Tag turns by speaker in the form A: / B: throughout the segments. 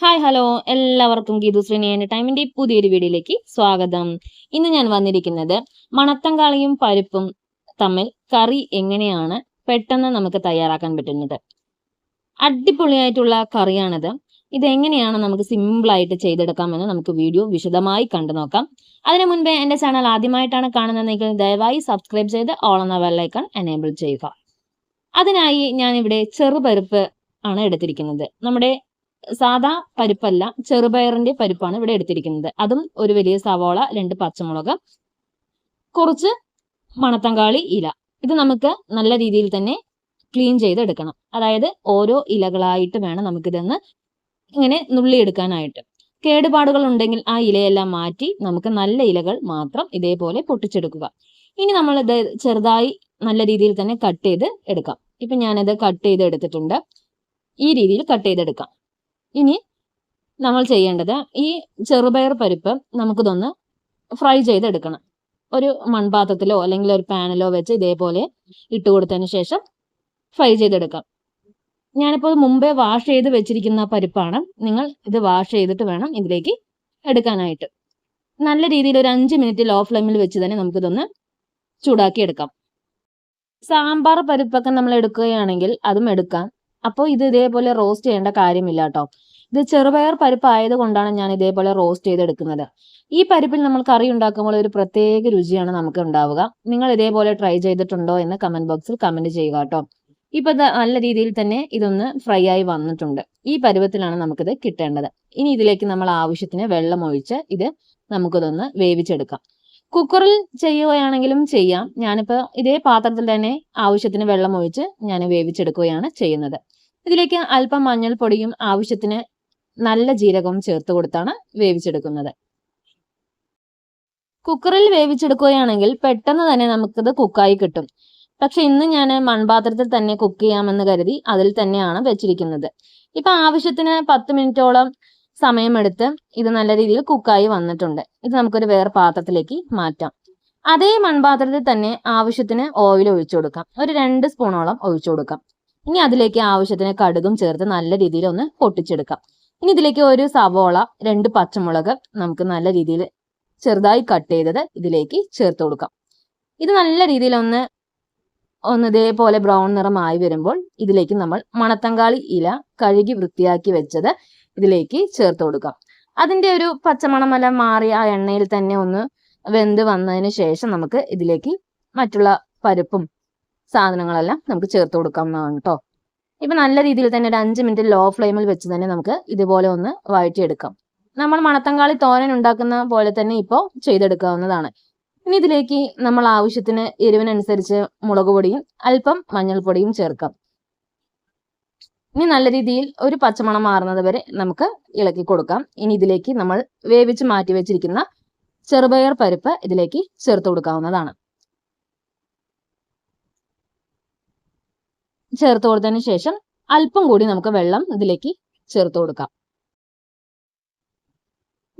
A: Hi hello എല്ലാവർക്കും ഗീതു ശ്രീനി ടൈമിന്റെ പുതിയൊരു വീഡിയോയിലേക്ക് സ്വാഗതം. ഇന്ന് ഞാൻ വന്നിരിക്കുന്നത് മണത്തങ്കാളിയും പരിപ്പും തമ്മിൽ കറി എങ്ങനെയാണ് പെട്ടെന്ന് നമുക്ക് തയ്യാറാക്കാൻ പറ്റുന്നത്? അടിപൊളിയായിട്ടുള്ള കറിയാണിത്. ഇതെങ്ങനെയാണ് നമുക്ക് സിമ്പിളായിട്ട് ചെയ്തെടുക്കാമെന്ന് നമുക്ക് വീഡിയോ വിശദമായി കണ്ടു നോക്കാം. അതിനു മുൻപേ എന്റെ ചാനൽ ആദ്യമായിട്ടാണ് കാണുന്നതെങ്കിൽ ദയവായി സബ്സ്ക്രൈബ് ചെയ്ത് ഓൾ എന്ന ബെല്ലൈക്കൺ എനേബിൾ ചെയ്യുക. അതിനായി ഞാനിവിടെ ചെറുപരിപ്പ് ആണ് എടുത്തിരിക്കുന്നത്. നമ്മുടെ സാദാ പരിപ്പല്ല ചെറുപയറിന്റെ പരിപ്പാണ് ഇവിടെ എടുത്തിരിക്കുന്നത്. അതും ഒരു വലിയ സവോള രണ്ട് പച്ചമുളക് കുറച്ച് മണത്തങ്കാളി ഇല. ഇത് നമുക്ക് നല്ല രീതിയിൽ തന്നെ ക്ലീൻ ചെയ്തെടുക്കണം. അതായത് ഓരോ ഇലകളായിട്ട് വേണം നമുക്കിതൊന്ന് ഇങ്ങനെ നുള്ളിയെടുക്കാനായിട്ട്. കേടുപാടുകൾ ഉണ്ടെങ്കിൽ ആ ഇലയെല്ലാം മാറ്റി നമുക്ക് നല്ല ഇലകൾ മാത്രം ഇതേപോലെ പൊട്ടിച്ചെടുക്കുക. ഇനി നമ്മൾ ഇത് ചെറുതായി നല്ല രീതിയിൽ തന്നെ കട്ട് ചെയ്ത് എടുക്കാം. ഇപ്പൊ ഞാനിത് കട്ട് ചെയ്ത് എടുത്തിട്ടുണ്ട് ഈ രീതിയിൽ കട്ട് ചെയ്തെടുക്കാം. ഇനി നമ്മൾ ചെയ്യേണ്ടത് ഈ ചെറുപയർ പരിപ്പ് നമുക്കിതൊന്ന് ഫ്രൈ ചെയ്തെടുക്കണം. ഒരു മൺപാത്രത്തിലോ അല്ലെങ്കിൽ ഒരു പാനിലോ വെച്ച് ഇതേപോലെ ഇട്ട് കൊടുത്തതിന് ശേഷം ഫ്രൈ ചെയ്തെടുക്കാം. ഞാനിപ്പോൾ മുമ്പേ വാഷ് ചെയ്ത് വെച്ചിരിക്കുന്ന പരിപ്പാണ്. നിങ്ങൾ ഇത് വാഷ് ചെയ്തിട്ട് വേണം ഇതിലേക്ക് എടുക്കാനായിട്ട്. നല്ല രീതിയിൽ ഒരു അഞ്ച് മിനിറ്റ് ലോ ഫ്ലെയിമിൽ വെച്ച് തന്നെ നമുക്കിതൊന്ന് ചൂടാക്കി എടുക്കാം സാമ്പാർ പരിപ്പൊക്കെ നമ്മൾ എടുക്കുകയാണെങ്കിൽ അതും എടുക്കാം. അപ്പോൾ ഇത് ഇതേപോലെ റോസ്റ്റ് ചെയ്യേണ്ട കാര്യമില്ല കേട്ടോ ഇത് ചെറുപയർ പരിപ്പ് ആയതുകൊണ്ടാണ് ഞാൻ ഇതേപോലെ റോസ്റ്റ് ചെയ്തെടുക്കുന്നത്. ഈ പരിപ്പിൽ നമ്മൾ കറി ഉണ്ടാക്കുമ്പോൾ ഒരു പ്രത്യേക രുചിയാണ് നമുക്ക് ഉണ്ടാവുക. നിങ്ങൾ ഇതേപോലെ ട്രൈ ചെയ്തിട്ടുണ്ടോ എന്ന് കമന്റ് ബോക്സിൽ കമന്റ് ചെയ്യുക കേട്ടോ ഇപ്പൊ നല്ല രീതിയിൽ തന്നെ ഇതൊന്ന് ഫ്രൈ ആയി വന്നിട്ടുണ്ട്. ഈ പരുവത്തിലാണ് നമുക്കിത് കിട്ടേണ്ടത്. ഇനി ഇതിലേക്ക് നമ്മൾ ആവശ്യത്തിന് വെള്ളം ഒഴിച്ച് ഇത് നമുക്കിതൊന്ന് വേവിച്ചെടുക്കാം. കുക്കറിൽ ചെയ്യുകയാണെങ്കിലും ചെയ്യാം. ഞാനിപ്പോൾ ഇതേ പാത്രത്തിൽ തന്നെ ആവശ്യത്തിന് വെള്ളം ഒഴിച്ച് ഞാൻ വേവിച്ചെടുക്കുകയാണ് ചെയ്യുന്നത്. ഇതിലേക്ക് അല്പം മഞ്ഞൾപ്പൊടിയും ആവശ്യത്തിന് നല്ല ജീരകവും ചേർത്ത് കൊടുത്താണ് വേവിച്ചെടുക്കുന്നത്. കുക്കറിൽ വേവിച്ചെടുക്കുകയാണെങ്കിൽ പെട്ടെന്ന് തന്നെ നമുക്കിത് കുക്കായി കിട്ടും. പക്ഷെ ഇന്ന് ഞാൻ മൺപാത്രത്തിൽ തന്നെ കുക്ക് ചെയ്യാമെന്ന് കരുതി അതിൽ തന്നെയാണ് വെച്ചിരിക്കുന്നത്. ഇപ്പൊ ആവശ്യത്തിന് പത്ത് മിനിറ്റോളം സമയമെടുത്ത് ഇത് നല്ല രീതിയിൽ കുക്കായി വന്നിട്ടുണ്ട്. ഇത് നമുക്കൊരു വേറെ പാത്രത്തിലേക്ക് മാറ്റാം. അതേ മൺപാത്രത്തിൽ തന്നെ ആവശ്യത്തിന് ഓയിൽ ഒഴിച്ചു കൊടുക്കാം. ഒരു രണ്ട് സ്പൂണോളം ഒഴിച്ചു കൊടുക്കാം. ഇനി അതിലേക്ക് ആവശ്യത്തിന് കടുകും ചേർത്ത് നല്ല രീതിയിൽ ഒന്ന് പൊട്ടിച്ചെടുക്കാം. ഇനി ഇതിലേക്ക് ഒരു സവോള രണ്ട് പച്ചമുളക് നമുക്ക് നല്ല രീതിയിൽ ചെറുതായി കട്ട് ചെയ്തത് ഇതിലേക്ക് ചേർത്ത് കൊടുക്കാം. ഇത് നല്ല രീതിയിൽ ഒന്ന് ഒന്ന് ഇതേപോലെ ബ്രൗൺ നിറമായി വരുമ്പോൾ ഇതിലേക്ക് നമ്മൾ മണത്തങ്കാളി ഇല കഴുകി വൃത്തിയാക്കി വെച്ചത് ഇതിലേക്ക് ചേർത്ത് കൊടുക്കാം. അതിന്റെ ഒരു പച്ചമണമെല്ലാം മാറി ആ എണ്ണയിൽ തന്നെ ഒന്ന് വെന്ത് വന്നതിന് ശേഷം നമുക്ക് ഇതിലേക്ക് മറ്റുള്ള പരിപ്പും സാധനങ്ങളെല്ലാം നമുക്ക് ചേർത്ത് കൊടുക്കാവുന്നതാണ് കേട്ടോ ഇപ്പൊ നല്ല രീതിയിൽ തന്നെ ഒരു അഞ്ച് മിനിറ്റ് ലോ ഫ്ലെയിമിൽ വെച്ച് തന്നെ നമുക്ക് ഇതുപോലെ ഒന്ന് വഴറ്റിയെടുക്കാം. നമ്മൾ മണത്തങ്കാളി തോരൻ ഉണ്ടാക്കുന്ന പോലെ തന്നെ ഇപ്പോൾ ചെയ്തെടുക്കാവുന്നതാണ്. ഇനി ഇതിലേക്ക് നമ്മൾ ആവശ്യത്തിന് എരിവിനനുസരിച്ച് മുളക് പൊടിയും അല്പം മഞ്ഞൾപ്പൊടിയും ചേർക്കാം. ഇനി നല്ല രീതിയിൽ ഒരു പച്ചമണം മാറുന്നത് വരെ നമുക്ക് ഇളക്കി കൊടുക്കാം. ഇനി ഇതിലേക്ക് നമ്മൾ വേവിച്ച് മാറ്റി വെച്ചിരിക്കുന്ന ചെറുപയർ പരിപ്പ് ഇതിലേക്ക് ചേർത്ത് കൊടുക്കാവുന്നതാണ്. ചേർത്ത് കൊടുത്തതിന് ശേഷം അല്പം കൂടി നമുക്ക് വെള്ളം ഇതിലേക്ക് ചേർത്ത് കൊടുക്കാം.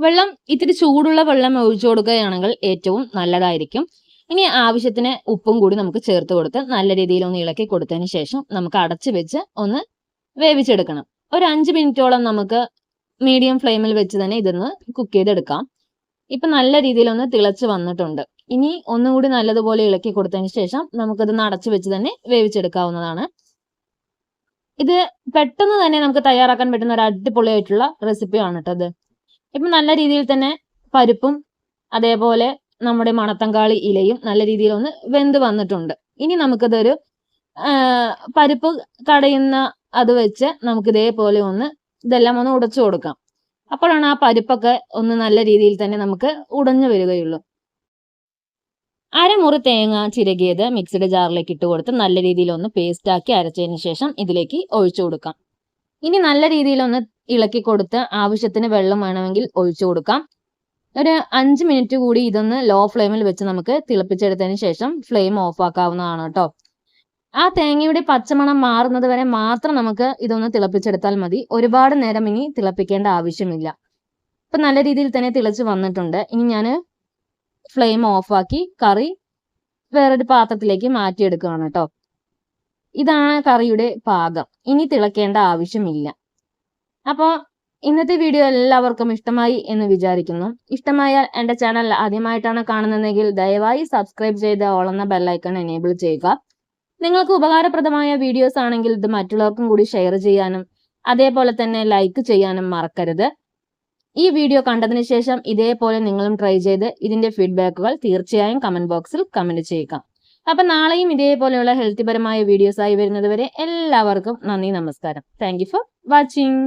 A: വെള്ളം ഇത്തിരി ചൂടുള്ള വെള്ളം ഒഴിച്ചു കൊടുക്കുകയാണെങ്കിൽ ഏറ്റവും നല്ലതായിരിക്കും. ഇനി ആവശ്യത്തിന് ഉപ്പും കൂടി നമുക്ക് ചേർത്ത് കൊടുത്ത് നല്ല രീതിയിൽ ഒന്ന് ഇളക്കി കൊടുത്തതിന് ശേഷം നമുക്ക് അടച്ചു വെച്ച് ഒന്ന് വേവിച്ചെടുക്കണം. ഒരു അഞ്ച് മിനിറ്റോളം നമുക്ക് മീഡിയം ഫ്ലെയിമിൽ വെച്ച് തന്നെ ഇതൊന്ന് കുക്ക് ചെയ്തെടുക്കാം. ഇപ്പൊ നല്ല രീതിയിൽ ഒന്ന് തിളച്ച് വന്നിട്ടുണ്ട്. ഇനി ഒന്നുകൂടി നല്ലതുപോലെ ഇളക്കി കൊടുത്തതിന് ശേഷം നമുക്കിത് അടച്ചു വെച്ച് തന്നെ വേവിച്ചെടുക്കാവുന്നതാണ്. ഇത് പെട്ടെന്ന് തന്നെ നമുക്ക് തയ്യാറാക്കാൻ പറ്റുന്ന ഒരു അടിപൊളിയായിട്ടുള്ള റെസിപ്പിയാണ് കേട്ടത് ഇപ്പം നല്ല രീതിയിൽ തന്നെ പരിപ്പും അതേപോലെ നമ്മുടെ മണത്തങ്കാളി ഇലയും നല്ല രീതിയിൽ ഒന്ന് വെന്ത് വന്നിട്ടുണ്ട്. ഇനി നമുക്കിതൊരു പരിപ്പ് കടയുന്ന അത് വെച്ച് നമുക്ക് ഇതേപോലെ ഒന്ന് ഇതെല്ലാം ഒന്ന് ഉടച്ചു കൊടുക്കാം. അപ്പോഴാണ് ആ പരിപ്പൊക്കെ ഒന്ന് നല്ല രീതിയിൽ തന്നെ നമുക്ക് ഉടഞ്ഞു വരികയുള്ളൂ. അരമുറി തേങ്ങ ചിരകിയത് മിക്സഡ് ജാറിലേക്ക് ഇട്ട് കൊടുത്ത് നല്ല രീതിയിൽ ഒന്ന് പേസ്റ്റ് ആക്കി അരച്ചതിന് ശേഷം ഇതിലേക്ക് ഒഴിച്ചു കൊടുക്കാം. ഇനി നല്ല രീതിയിൽ ഒന്ന് ഇളക്കി കൊടുത്ത് ആവശ്യത്തിന് വെള്ളം വേണമെങ്കിൽ ഒഴിച്ചു കൊടുക്കാം. ഒരു അഞ്ച് മിനിറ്റ് കൂടി ഇതൊന്ന് ലോ ഫ്ലെയിമിൽ വെച്ച് നമുക്ക് തിളപ്പിച്ചെടുത്തതിന് ശേഷം ഫ്ലെയിം ഓഫ് ആക്കാവുന്നതാണ് കേട്ടോ. ആ തേങ്ങയുടെ പച്ചമണം മാറുന്നത് വരെ മാത്രം നമുക്ക് ഇതൊന്ന് തിളപ്പിച്ചെടുത്താൽ മതി. ഒരുപാട് നേരം ഇനി തിളപ്പിക്കേണ്ട ആവശ്യമില്ല. ഇപ്പൊ നല്ല രീതിയിൽ തന്നെ തിളച്ച് വന്നിട്ടുണ്ട്. ഇനി ഞാൻ ഫ്ലെയിം ഓഫാക്കി കറി വേറൊരു പാത്രത്തിലേക്ക് മാറ്റിയെടുക്കുകയാണ് കേട്ടോ. ഇതാണ് കറിയുടെ പാകം. ഇനി തിളക്കേണ്ട ആവശ്യമില്ല. അപ്പോൾ ഇന്നത്തെ വീഡിയോ എല്ലാവർക്കും ഇഷ്ടമായി എന്ന് വിചാരിക്കുന്നു. ഇഷ്ടമായാൽ എന്റെ ചാനൽ ആദ്യമായിട്ടാണ് കാണുന്നതെങ്കിൽ ദയവായി സബ്സ്ക്രൈബ് ചെയ്ത് ഓളുന്ന ബെല്ലൈക്കൺ എനേബിൾ ചെയ്യുക. നിങ്ങൾക്ക് ഉപകാരപ്രദമായ വീഡിയോസ് ആണെങ്കിൽ ഇത് മറ്റുള്ളവർക്കും കൂടി ഷെയർ ചെയ്യാനും അതേപോലെ തന്നെ ലൈക്ക് ചെയ്യാനും മറക്കരുത്. ഈ വീഡിയോ കണ്ടതിന് ശേഷം ഇതേപോലെ നിങ്ങളും ട്രൈ ചെയ്ത് ഇതിന്റെ ഫീഡ്ബാക്കുകൾ തീർച്ചയായും കമന്റ് ബോക്സിൽ കമന്റ് ചെയ്യുക. അപ്പൊ നാളെയും ഇതേപോലെയുള്ള ഹെൽത്തിപരമായ വീഡിയോസ് ആയി വരുന്നത് വരെ എല്ലാവർക്കും നന്ദി നമസ്കാരം. Thank for watching